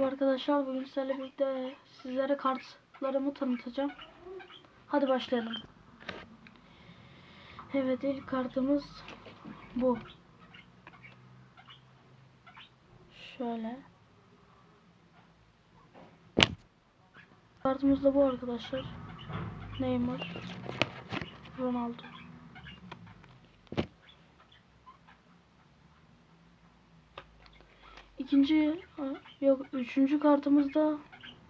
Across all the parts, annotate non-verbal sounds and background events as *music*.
Merhaba arkadaşlar. Bugün sizlerle birlikte sizlere kartlarımı tanıtacağım. Hadi başlayalım. Evet ilk kartımız bu. Şöyle. Kartımız da bu arkadaşlar. Neymar. Ronaldo. İkinci yok üçüncü kartımızda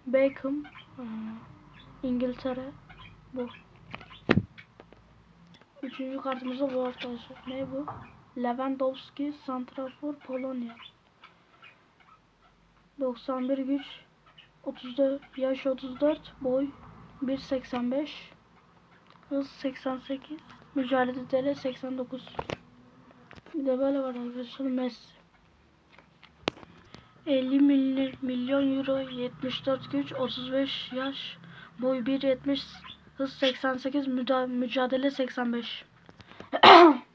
Beckham İngiltere bu. Üçüncü kartımızda bu arkadaşlar. Ne bu? Lewandowski Santrafor Polonya. 91 güç 34 yaş 34 boy 1.85 hız 88 mücadele 89 bir de böyle var arkadaşlar Messi 50 milli- milyon euro 74 güç 35 yaş boy 1.70 hız 88 müda- mücadele 85 *coughs*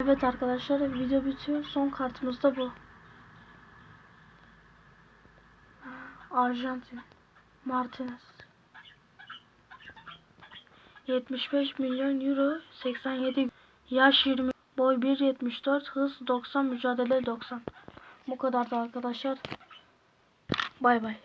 Evet arkadaşlar video bitiyor. Son kartımız da bu. Arjantin Martinez. 75 milyon euro 87 yaş 20 boy 1.74 hız 90 mücadele 90 bu kadar da arkadaşlar. Bay bay